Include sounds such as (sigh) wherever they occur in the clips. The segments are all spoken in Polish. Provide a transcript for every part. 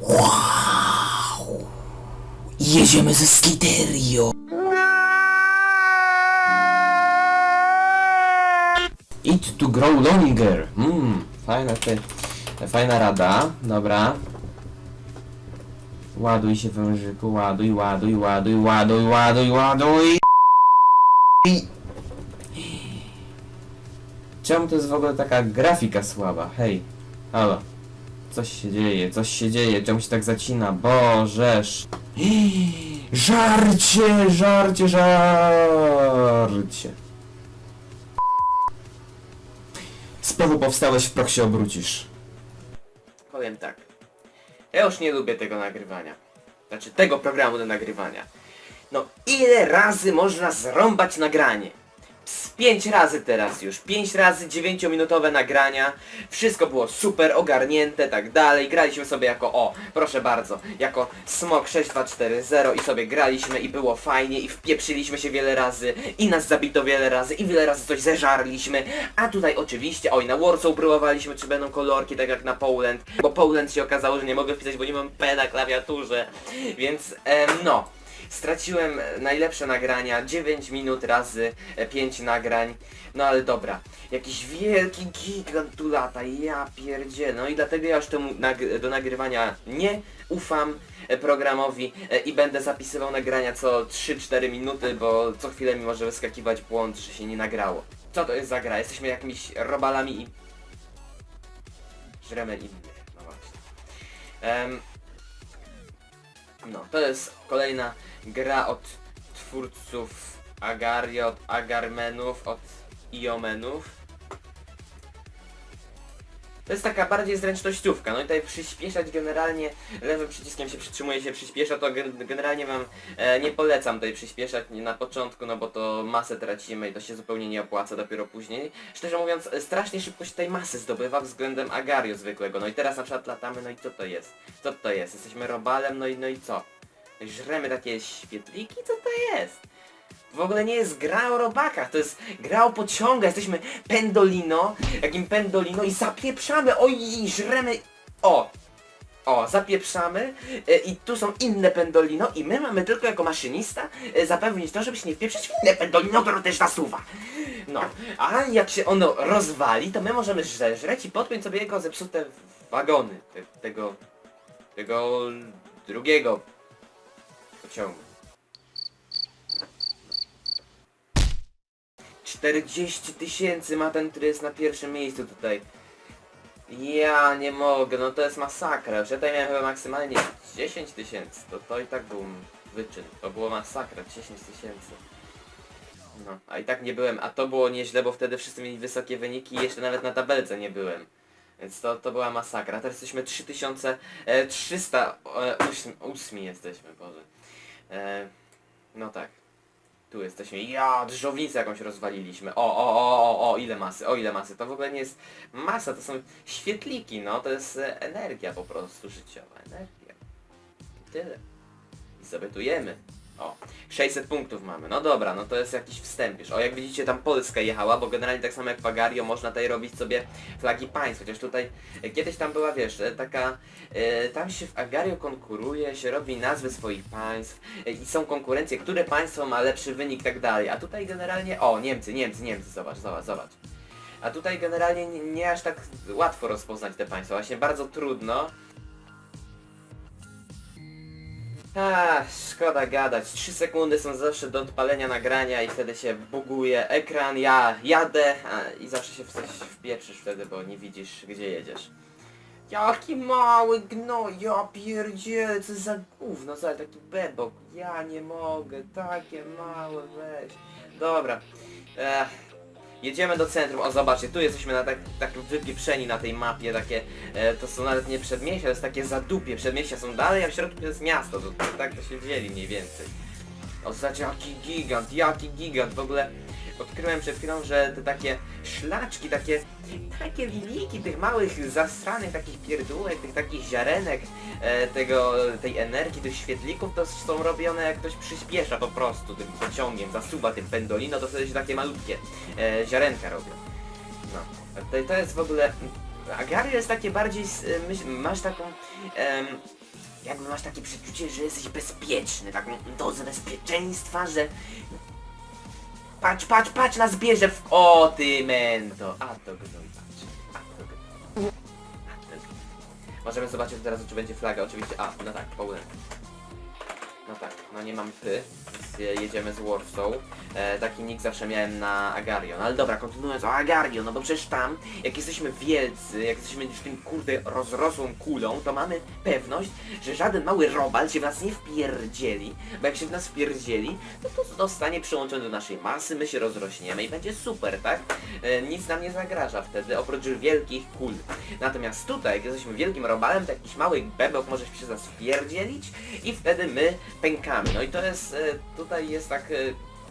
Wow! Jedziemy ze Skiterio! Eat to grow longer. Mmm, fajna, te, fajna rada. Dobra. Ładuj się wężyku, ładuj, ładuj, ładuj, ładuj, ładuj, ładuj. Czemu to jest w ogóle taka grafika słaba? Hej, halo. Coś się dzieje, coś się dzieje, czemu się tak zacina? Bożeż. (gasps) Żarcie, żarcie, żarcie. Z powu powstałeś, w prok się obrócisz. Powiem tak. Ja już nie lubię tego nagrywania. Znaczy tego programu do nagrywania. No ile razy można zrąbać nagranie? Z pięć razy teraz już. Pięć razy dziewięciominutowe nagrania. Wszystko było super ogarnięte, tak dalej. Graliśmy sobie jako, o, proszę bardzo, jako Smok 6240 i sobie graliśmy i było fajnie i wpieprzyliśmy się wiele razy i nas zabito wiele razy i wiele razy coś zeżarliśmy. A tutaj oczywiście, oj, na Warsaw próbowaliśmy, czy będą kolorki, tak jak na Poland, bo Poland się okazało, że nie mogę wpisać, bo nie mam P na klawiaturze. Więc, em, no. Straciłem najlepsze nagrania, 9 minut razy 5 nagrań, no ale dobra. Jakiś wielki gigant tu lata, ja pierdzie. No i dlatego ja już temu nag do nagrywania nie ufam e, programowi e, i będę zapisywał nagrania co 3-4 minuty, bo co chwilę mi może wyskakiwać błąd, że się nie nagrało. Co to jest za gra? Jesteśmy jakimiś robalami i... Żremy innych, no właśnie. Em, no, to jest kolejna gra od twórców Agarii, od Agarmenów, od Iomenów. To jest taka bardziej zręcznościówka, no i tutaj przyspieszać generalnie, lewym przyciskiem się przytrzymuje się przyspiesza, to gen generalnie wam e, nie polecam tutaj przyspieszać na początku, no bo to masę tracimy i to się zupełnie nie opłaca dopiero później. Szczerze mówiąc, strasznie szybko się tej masy zdobywa względem Agario zwykłego, no i teraz na przykład latamy, no i co to jest? Co to jest? Jesteśmy robalem, no i, no i co? Żremy takie świetliki? Co to jest? W ogóle nie jest gra o robakach, to jest gra o pociągach. Jesteśmy pendolino, jakim pendolino i zapieprzamy, oj, i żremy, o, o, zapieprzamy e, i tu są inne pendolino i my mamy tylko jako maszynista e, zapewnić to, żeby się nie wpieprzyć w inne pendolino, które też nasuwa. No, a jak się ono rozwali, to my możemy zeżreć i podpiąć sobie jego zepsute wagony te, tego, tego drugiego pociągu. 40 tysięcy ma ten, który jest na pierwszym miejscu tutaj. Ja nie mogę, no to jest masakra. Już ja tutaj miałem chyba maksymalnie 10 tysięcy. To, to i tak był wyczyn. To było masakra, 10 tysięcy. No, a i tak nie byłem, a to było nieźle, bo wtedy wszyscy mieli wysokie wyniki i jeszcze nawet na tabelce nie byłem. Więc to, to była masakra. Teraz jesteśmy 3308 jesteśmy, Boże. E, no tak. Tu jesteśmy. Ja, drżownicę jakąś rozwaliliśmy. O, o, o, o, o, ile masy, o ile masy. To w ogóle nie jest masa, to są świetliki, no. To jest e, energia po prostu życiowa. Energia. I tyle. I sobie. O, 600 punktów mamy. No dobra, no to jest jakiś wstęp już. O, jak widzicie tam Polska jechała, bo generalnie tak samo jak w Agario można tutaj robić sobie flagi państw. Chociaż tutaj e, kiedyś tam była, wiesz, e, taka... E, tam się w Agario konkuruje, się robi nazwy swoich państw e, i są konkurencje, które państwo ma lepszy wynik i tak dalej. A tutaj generalnie... O, Niemcy, Niemcy, Niemcy, zobacz, zobacz, zobacz. A tutaj generalnie nie, nie aż tak łatwo rozpoznać te państwa, właśnie bardzo trudno. Szkoda gadać. 3 sekundy są zawsze do odpalenia nagrania i wtedy się buguje ekran, ja jadę a, i zawsze się w coś wpieprzysz wtedy, bo nie widzisz gdzie jedziesz. Jaki mały gno, ja pierdzielę, co za gówno, co taki bebok, ja nie mogę, takie małe weź. Dobra, Ech, jedziemy do centrum, o zobaczcie, tu jesteśmy na tak, tak wypieprzeni na tej mapie, takie, e, to są nawet nie przedmieścia, to jest takie zadupie, przedmieścia są dalej, a w środku jest miasto, to, to tak to się dzieli mniej więcej. O, zobaczcie, jaki gigant, jaki gigant, w ogóle odkryłem przed chwilą, że te takie szlaczki, takie, takie linijki tych małych, zastranych takich pierdółek, tych takich ziarenek, e, tego, tej energii, tych świetlików, to są robione jak ktoś przyspiesza po prostu tym pociągiem, zasuwa tym pendolino, to wtedy się takie malutkie e, ziarenka robią. No, to, to jest w ogóle Agario jest takie bardziej, y, myśl, masz taką, em, jakby masz takie przeczucie, że jesteś bezpieczny, taką dozę bezpieczeństwa, że patrz, patrz, patrz, nas bierze w... O ty mento, a to gnój, patrz, a to gnój, a to gnój. Możemy zobaczyć teraz, czy będzie flaga, oczywiście, a, no tak, Poland. No tak, no nie mam py, jedziemy z Warsaw. E, taki nick zawsze miałem na Agario. No ale dobra, kontynuując o Agario, no bo przecież tam, jak jesteśmy wielcy, jak jesteśmy już tym kurde rozrosłą kulą, to mamy pewność, że żaden mały robal się w nas nie wpierdzieli, bo jak się w nas wpierdzieli, no to zostanie przyłączony do naszej masy, my się rozrośniemy i będzie super, tak? E, nic nam nie zagraża wtedy, oprócz wielkich kul. Natomiast tutaj, jak jesteśmy wielkim robalem, to jakiś mały bebek może się z nas wpierdzielić i wtedy my pękamy. No i to jest, e, tutaj jest tak e,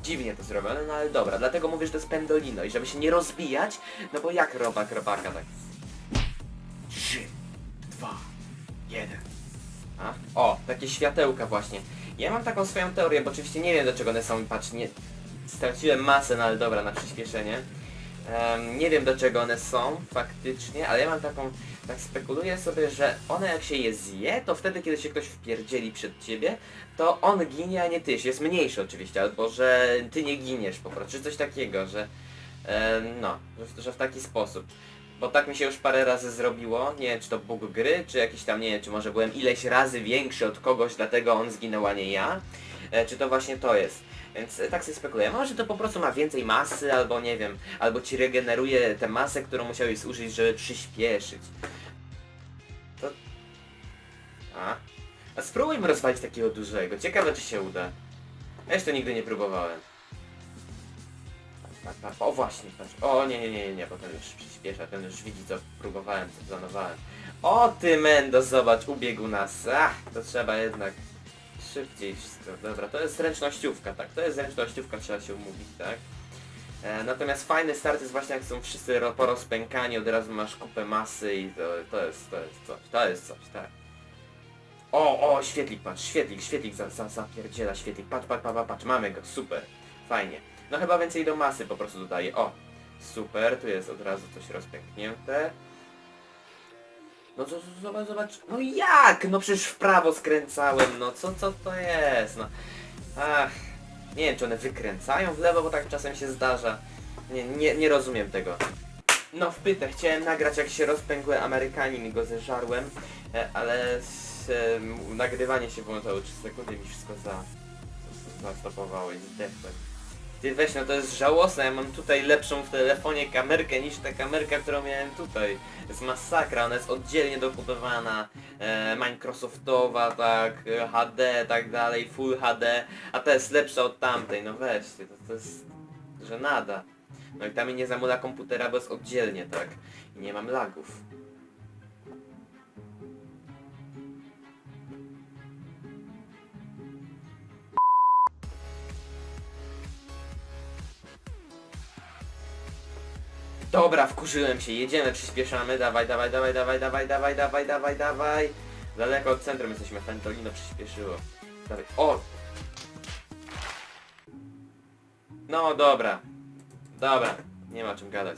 dziwnie to zrobione, no ale dobra, dlatego mówię, że to jest pendolino i żeby się nie rozbijać, no bo jak robak robaka tak. 3, 2, 1. A? O, takie światełka właśnie. Ja mam taką swoją teorię, bo oczywiście nie wiem do czego one są, patrz, nie... Straciłem masę, no ale dobra, na przyspieszenie. Em, nie wiem do czego one są faktycznie, ale ja mam taką, tak spekuluję sobie, że one jak się je zje, to wtedy kiedy się ktoś wpierdzieli przed ciebie, to on ginie, a nie ty. Jest mniejszy oczywiście, albo że ty nie giniesz po prostu, czy coś takiego, że em, no, że, że w taki sposób. Bo tak mi się już parę razy zrobiło, nie wiem czy to bóg gry, czy jakiś tam, nie wiem, czy może byłem ileś razy większy od kogoś, dlatego on zginął, a nie ja, e, czy to właśnie to jest. Więc e, tak sobie spekuluję. Może to po prostu ma więcej masy, albo nie wiem, albo ci regeneruje tę masę, którą musiałeś zużyć, żeby przyspieszyć. To... A? A spróbujmy rozwalić takiego dużego. Ciekawe czy się uda. Ja jeszcze nigdy nie próbowałem. Patrz, patrz, o właśnie, patrz. O nie, nie, nie, nie, nie, bo ten już przyspiesza, ten już widzi co próbowałem, co planowałem. O ty Mendo, zobacz, ubiegł nas. Ach, to trzeba jednak szybciej. Dobra, to jest zręcznościówka, tak? To jest zręcznościówka, trzeba się umówić, tak? E, natomiast fajny start jest właśnie jak są wszyscy ro- porozpękani, od razu masz kupę masy i to, to jest, to jest coś, to jest coś, tak. O, o, świetlik, patrz, świetlik, świetlik za, za, zapierdziela, świetlik, patrz, patrz, patrz, patrz, mamy go, super, fajnie. No chyba więcej do masy po prostu dodaję, o, super, tu jest od razu coś rozpęknięte. No to zobacz, zobacz, no jak? No przecież w prawo skręcałem, no co, co to jest, no. Ach, nie wiem czy one wykręcają w lewo, bo tak czasem się zdarza. Nie, nie, nie rozumiem tego. No wpytę, chciałem nagrać jak się rozpękły Amerykanin i go zeżarłem, e, ale s, em, nagrywanie się włączało 3 sekundy mi wszystko za- zastopowało i zdechłem. Ty weź, no to jest żałosne, ja mam tutaj lepszą w telefonie kamerkę niż ta kamerka, którą miałem tutaj. To jest masakra, ona jest oddzielnie dokupowana, e, Microsoftowa, tak, HD, tak dalej, Full HD, a ta jest lepsza od tamtej, no weźcie, to, to jest żenada. No i tam mi nie zamula komputera, bo jest oddzielnie, tak, i nie mam lagów. Dobra, wkurzyłem się, jedziemy, przyspieszamy, dawaj, dawaj, dawaj, dawaj, dawaj, dawaj, dawaj, dawaj, dawaj. Daleko od centrum jesteśmy, Fentolino przyspieszyło. Dawaj, o! No dobra, dobra, nie ma czym gadać.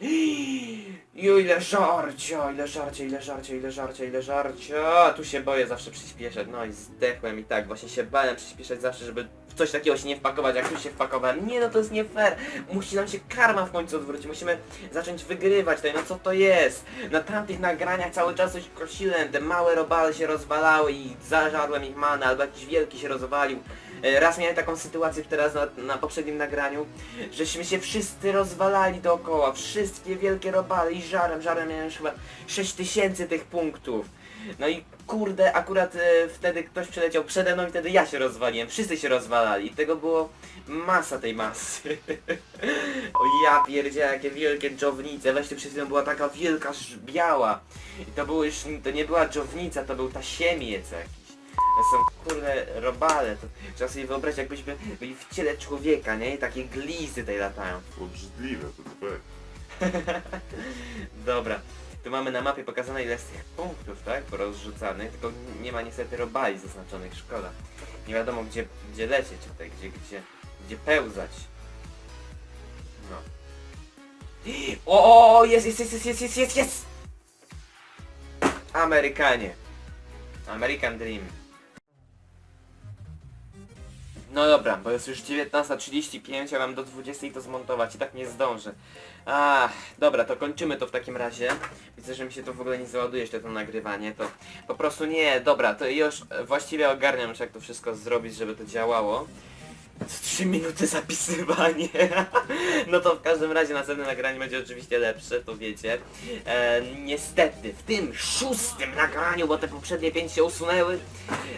(gasps) Jo, ile żarcia, ile żarcia, ile żarcia, ile żarcia, ile żarcia. Tu się boję zawsze przyspieszać, no i zdechłem i tak, właśnie się bałem przyspieszać zawsze, żeby w coś takiego się nie wpakować, jak tu się wpakowałem. Nie no, to jest nie fair. Musi nam się karma w końcu odwrócić, musimy zacząć wygrywać tutaj, no co to jest? Na tamtych nagraniach cały czas coś kosiłem, te małe robale się rozwalały i zażarłem ich manę, albo jakiś wielki się rozwalił. E, Raz miałem taką sytuację teraz na, na poprzednim nagraniu, żeśmy się wszyscy rozwalali dookoła, wszystkie wielkie robale i żarem, żarem miałem już chyba 6000 tych punktów. No i kurde, akurat e, wtedy ktoś przeleciał przede mną i wtedy ja się rozwaliłem, wszyscy się rozwalali. Tego było masa tej masy. (laughs) o ja pierdzie, jakie wielkie dżownice, weź tu przed chwilą była taka wielka, biała. I to było już, to nie była dżownica, to był tasiemiec jakiś. To są kurde robale, to trzeba sobie wyobrazić jakbyśmy byli w ciele człowieka, nie? I takie glizy tutaj latają. Obrzydliwe to tak. (laughs) Dobra. Tu mamy na mapie pokazane ile jest tych punktów, tak? Porozrzucanych, tylko nie ma niestety robali zaznaczonych, szkoda. Nie wiadomo gdzie, gdzie lecieć tutaj, gdzie, gdzie, gdzie pełzać. No. (gasps) O, jest, jest, jest, jest, jest, jest, jest, jest! Amerykanie. American Dream. No dobra, bo jest już 19.35, ja mam do 20 to zmontować i tak nie zdążę. Ach, dobra, to kończymy to w takim razie. Widzę, że mi się to w ogóle nie załaduje jeszcze to nagrywanie, to po prostu nie, dobra, to już właściwie ogarniam już jak to wszystko zrobić, żeby to działało. 3 minuty zapisywanie. (laughs) No to w każdym razie następne nagranie będzie oczywiście lepsze, to wiecie. E, niestety, w tym szóstym nagraniu, bo te poprzednie pięć się usunęły,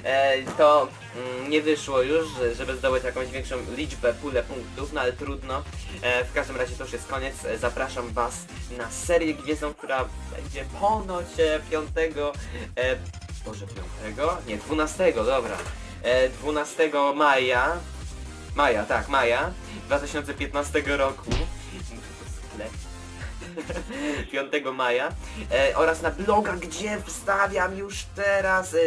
e, to mm, nie wyszło już, że- żeby zdobyć jakąś większą liczbę, pulę punktów, no ale trudno. E, w każdym razie to już jest koniec. E, Zapraszam Was na serię Gwiezdną, która będzie ponoć e, 5... E, Boże, 5? Nie, 12, dobra. E, 12 maja Maja, tak, maja 2015 roku. Sklep. (laughs) 5 maja e, oraz na bloga, gdzie wstawiam już teraz, e,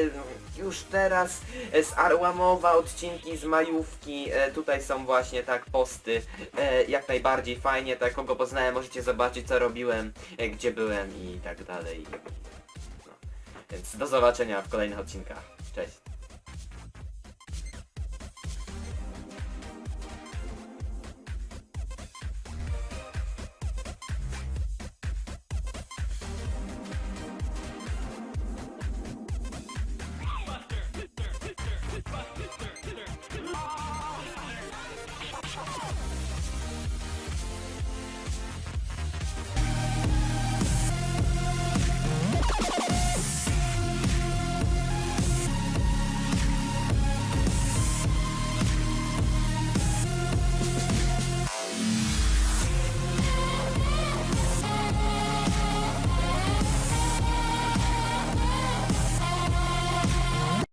już teraz e, z Arłamowa odcinki z majówki, e, tutaj są właśnie tak posty, e, jak najbardziej fajnie, tak kogo poznałem możecie zobaczyć co robiłem, e, gdzie byłem i tak dalej. No. Więc do zobaczenia w kolejnych odcinkach. Cześć.